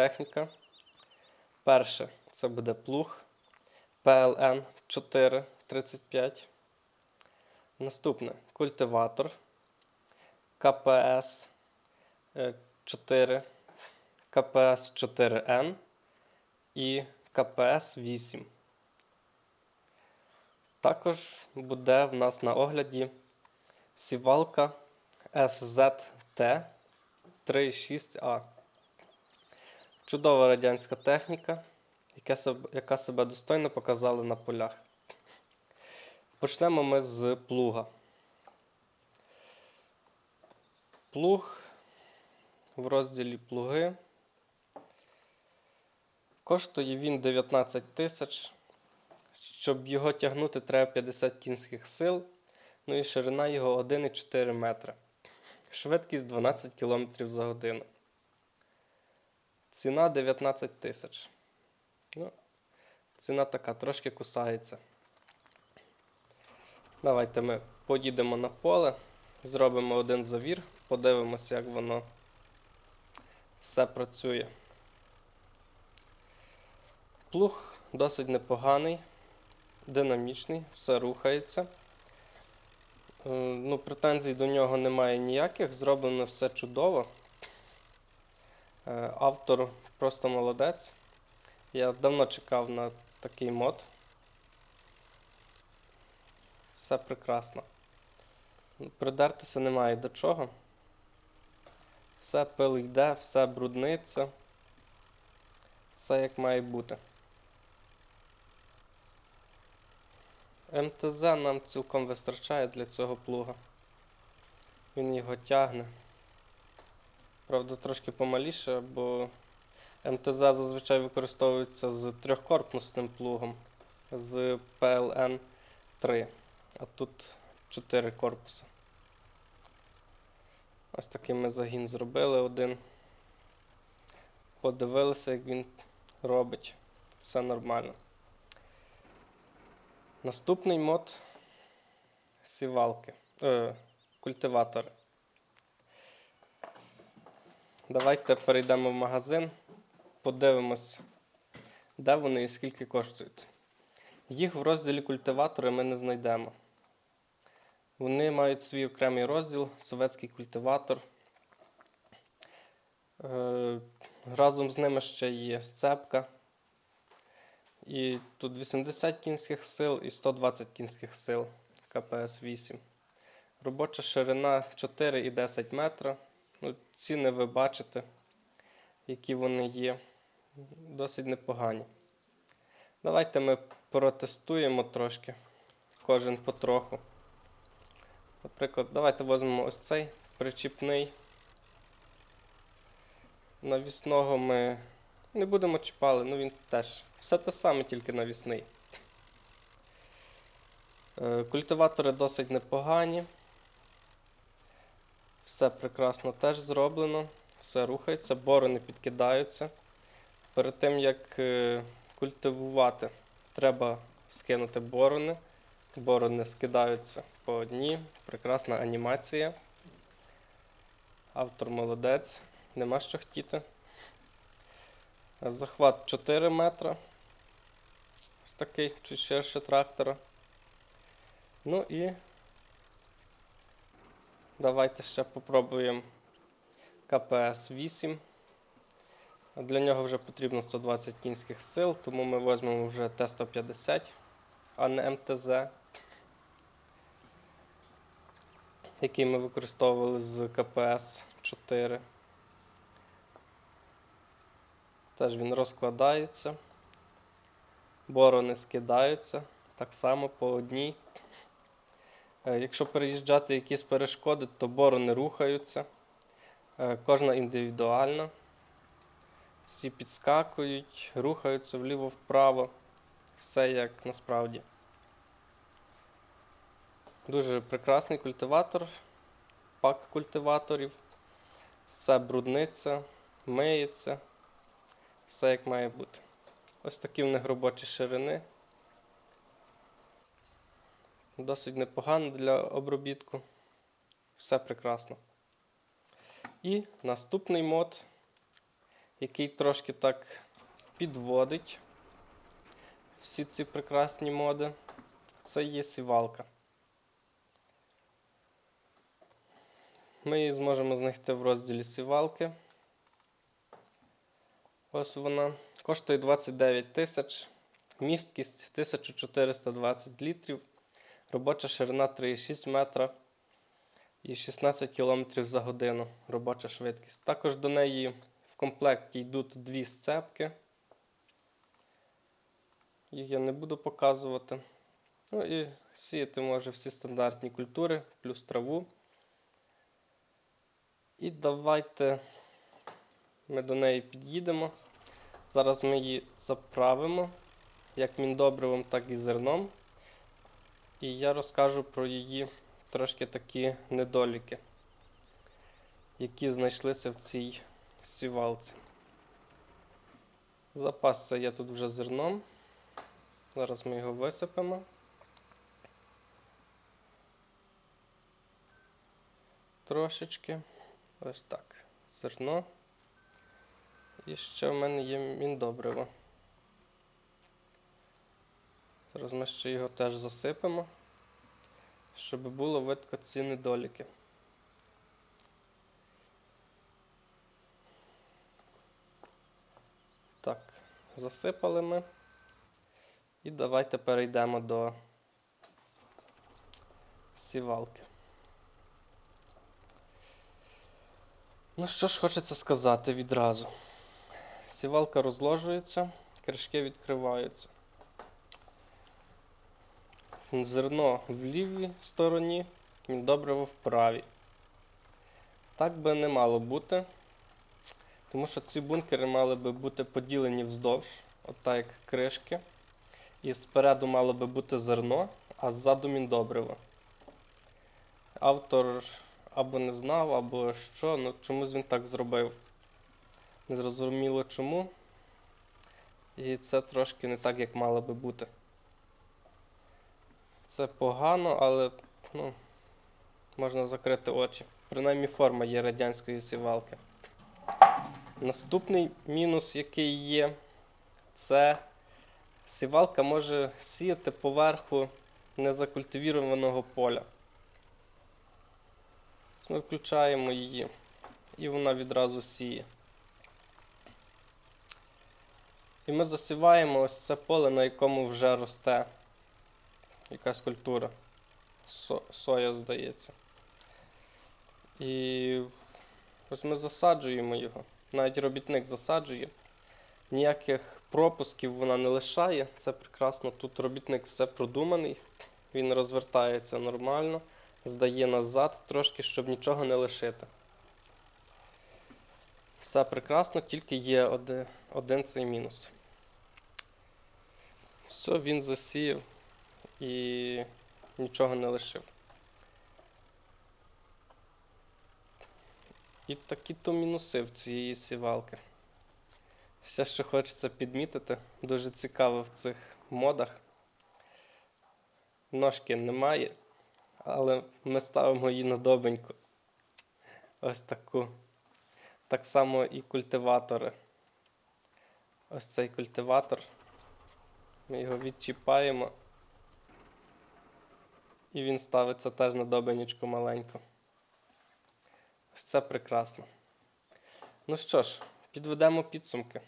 техніка. Перше це буде плуг PLN 435. Наступне культиватор КПС 4, КПС 4N і КПС 8. Також буде в нас на огляді сівалка SZT 36A. Чудова радянська техніка, яка себе, достойно показала на полях. Почнемо ми з плуга. Плуг в розділі плуги. Коштує він 19 тисяч. Щоб його тягнути, треба 50 кінських сил. Ну і ширина його 1,4 метри. Швидкість 12 км за годину. Ціна 19 тисяч. Ну, ціна така, трошки кусається. Давайте ми поїдемо на поле, зробимо один завір, подивимося, як воно все працює. Плуг досить непоганий, динамічний, все рухається. Е, Ну, претензій до нього немає ніяких, зроблено все чудово. Е, Автор просто молодець. Я давно чекав на такий мод. Все прекрасно. Придертися немає до чого. Все пил йде, все брудниться. Все як має бути. МТЗ нам цілком вистачає для цього плуга. Він його тягне. Правда, трошки помаліше, бо МТЗ зазвичай використовується з трьохкорпусним плугом з PLN 3, а тут 4 корпуси. Ось такий ми загін зробили один. Подивилися, як він робить. Все нормально. Наступний мод сівалки, е, культиватори. Давайте перейдемо в магазин, подивимось, де вони і скільки коштують. Їх в розділі культиватори ми не знайдемо. Вони мають свій окремий розділ совєтський культиватор. Е, Разом з ними ще є сцепка. І тут 80 кінських сил і 120 кінських сил КПС 8. Робоча ширина 4 і 10 метра. Ну, ціни ви бачите, які вони є. Досить непогані. Давайте ми протестуємо трошки, кожен потроху. Наприклад, давайте візьмемо ось цей причіпний. Навісного ми не будемо чіпали, ну він теж. Все те саме, тільки навісний. Е, Культиватори досить непогані. Все прекрасно теж зроблено, все рухається, борони підкидаються. Перед тим, як е, культивувати, треба скинути борони. Борони скидаються по одній. Прекрасна анімація. Автор молодець, нема що хотіти. Захват 4 метра. Ось такий чуть ширше трактора. Ну і давайте ще попробуємо КПС 8. Для нього вже потрібно 120 кінських сил, тому ми візьмемо вже Т-150, а не МТЗ, який ми використовували з КПС 4. Теж він розкладається. Борони скидаються так само по одній. Е, Якщо переїжджати якісь перешкоди, то борони рухаються. Е, Кожна індивідуальна. Всі підскакують, рухаються вліво-вправо. Все як насправді. Дуже прекрасний культиватор, пак культиваторів. Все брудниться, миється. Все як має бути. Ось такі в них робочі ширини. Досить непогано для обробітку. Все прекрасно. І наступний мод, який трошки так підводить всі ці прекрасні моди. Це є сівалка. Ми її зможемо знайти в розділі сівалки. Ось вона. Коштує 29 тисяч, місткість 1420 літрів, робоча ширина 3,6 метра і 16 км за годину робоча швидкість. Також до неї в комплекті йдуть дві сцепки. Їх я не буду показувати. Ну і сіяти може всі стандартні культури, плюс траву. І давайте ми до неї під'їдемо. Зараз ми її заправимо як міндобривом, так і зерном. І я розкажу про її трошки такі недоліки, які знайшлися в цій сівалці. Запасся я тут вже зерном. Зараз ми його висипемо. Трошечки. Ось так. Зерно. І ще в мене є міндобриво. Зараз ми ще його теж засипемо, щоб було видко ці недоліки. Так, засипали ми. І давайте перейдемо до сівалки. Ну, що ж хочеться сказати відразу. Сівалка розложується, кришки відкриваються. Зерно в лівій стороні, добриво в правій. Так би не мало бути, тому що ці бункери мали би бути поділені вздовж, отак як кришки. І спереду мало би бути зерно, а ззаду міндобриво. Автор або не знав, або що, ну чомусь він так зробив. Незрозуміло чому. І це трошки не так, як мало би бути. Це погано, але ну, можна закрити очі. Принаймні форма є радянської сівалки. Наступний мінус, який є, це сівалка може сіяти поверху незакультивірованого поля. Ми включаємо її, і вона відразу сіє. І ми засіваємо ось це поле, на якому вже росте якась культура. Со соя, здається. І ось ми засаджуємо його. Навіть робітник засаджує. Ніяких пропусків вона не лишає. Це прекрасно. Тут робітник все продуманий, він розвертається нормально, здає назад трошки, щоб нічого не лишити. Все прекрасно, тільки є один, один цей мінус. Все, він засіяв і нічого не лишив. І такі то мінуси в цієї сівалки. Ще що хочеться підмітити, дуже цікаво в цих модах. Ножки немає, але ми ставимо її на добеньку. Ось таку. Так само і культиватори. Ось цей культиватор. Ми його відчіпаємо. І він ставиться теж на добенечку маленьку. Ось це прекрасно. Ну що ж, підведемо підсумки.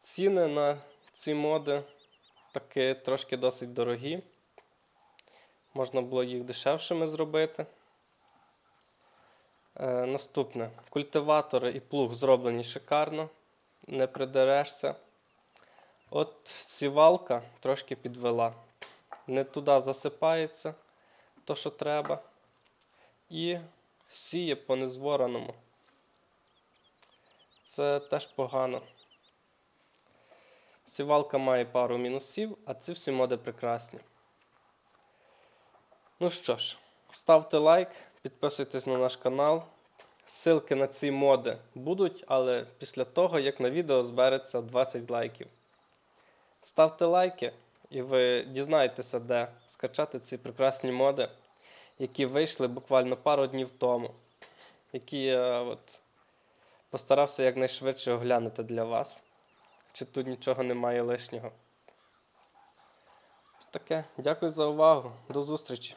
Ціни на ці моди таки трошки досить дорогі. Можна було їх дешевшими зробити. Е, Наступне. Культиватори і плуг зроблені шикарно, не придерешся. От сівалка трошки підвела. Не туди засипається то, що треба. І сіє по незвореному. Це теж погано. Сівалка має пару мінусів, а ці всі моди прекрасні. Ну що ж, ставте лайк, підписуйтесь на наш канал. Ссылки на ці моди будуть, але після того, як на відео збереться 20 лайків. Ставте лайки, і ви дізнаєтеся, де скачати ці прекрасні моди, які вийшли буквально пару днів тому. Які я от Постарався якнайшвидше оглянути для вас, чи тут нічого немає лишнього. Таке. Дякую за увагу. До зустрічі.